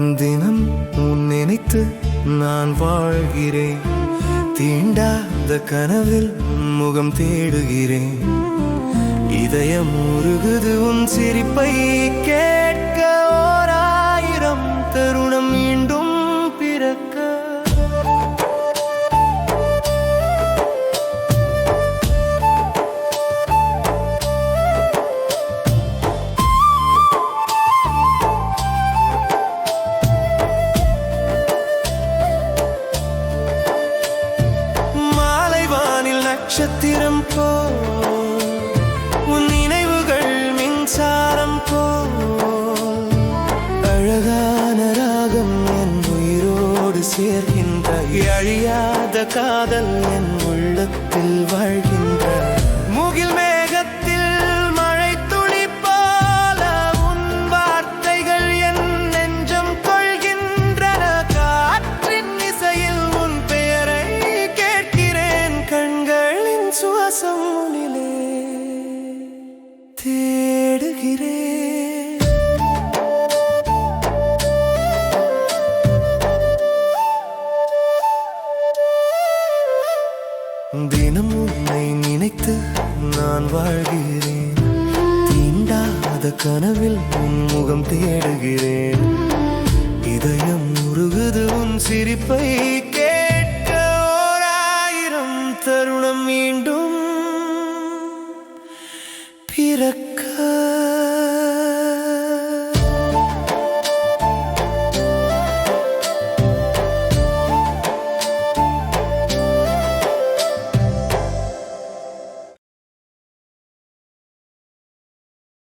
தினம் உன் நினைத்து நான் வாழ்கிறேன். தீண்டாத கனவில் முகம் தேடுகிறேன். இதயம் உருகுது உன் சிரிப்பை கே நட்சத்திரம் போ. உன் நினைவுகள் மின்சாரம் போ. அழகான ராகம் என் உயிரோடு சேர்கின்ற அழியாத காதல் என் உள்ளத்தில் வாழ்கின்ற. சுவாசம் உனிலே தேடுகிறேன். தினம் உன்னை நினைத்து நான் வாழ்கிறேன். தீண்டாத கனவில் உன் முகம் தேடுகிறேன். இதயம் உருகுது உன் சிரிப்பை பிறக்க